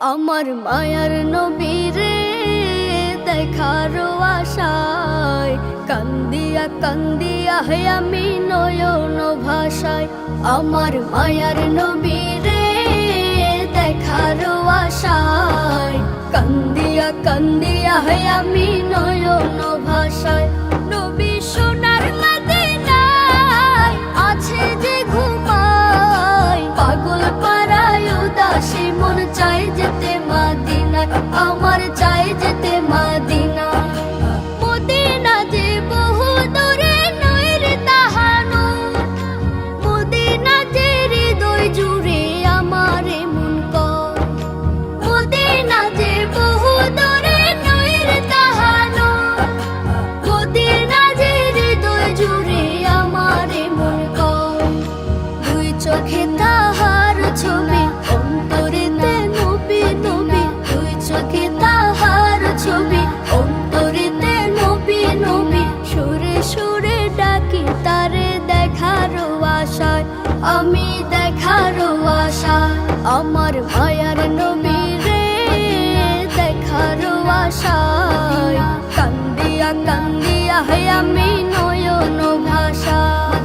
আমার মায়ার নবীরে দেখার আশায়। কান্দিয়া কান্দিয়া হে আমি নয়ন ভাষায়। আমার মায়ার নবীরে দেখার আশায়। কান্দিয়া কান্দিয়া হে আমি নয়ন কান্দিয়া হে আমি নয়ন ভাষা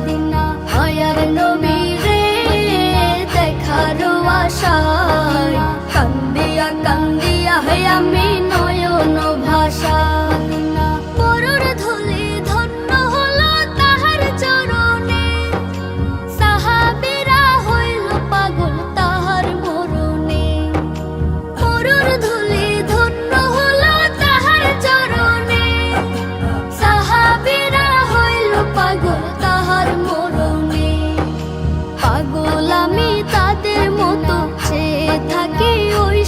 দিনা মায়ার নবী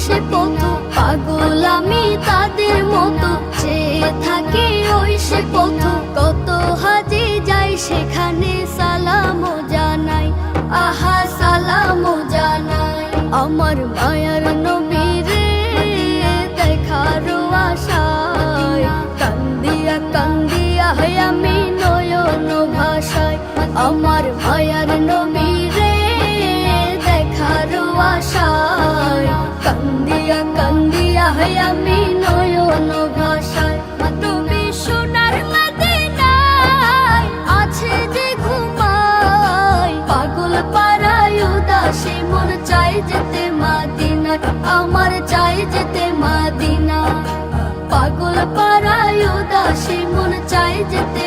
ওই সে পথ পাগল আমি তাদের মতো। চেয়ে থাকি ওই সে পথ। কত হাজি যাই সেখানে সালাম জানাই। আহা সালাম জানাই। আমার মায়ার নবীরে দেখার আশায়। কান্দিয়া কান্দিয়া ভাষায় আমার মায়ার নবীরে আমি নয়ন পাগল পাড়ায় উদাসী মন চাই যেতে মাদিনা আমার চাই যেতে মাদিনা পাগল পাড়ায় উদাসী মন চাই যেতে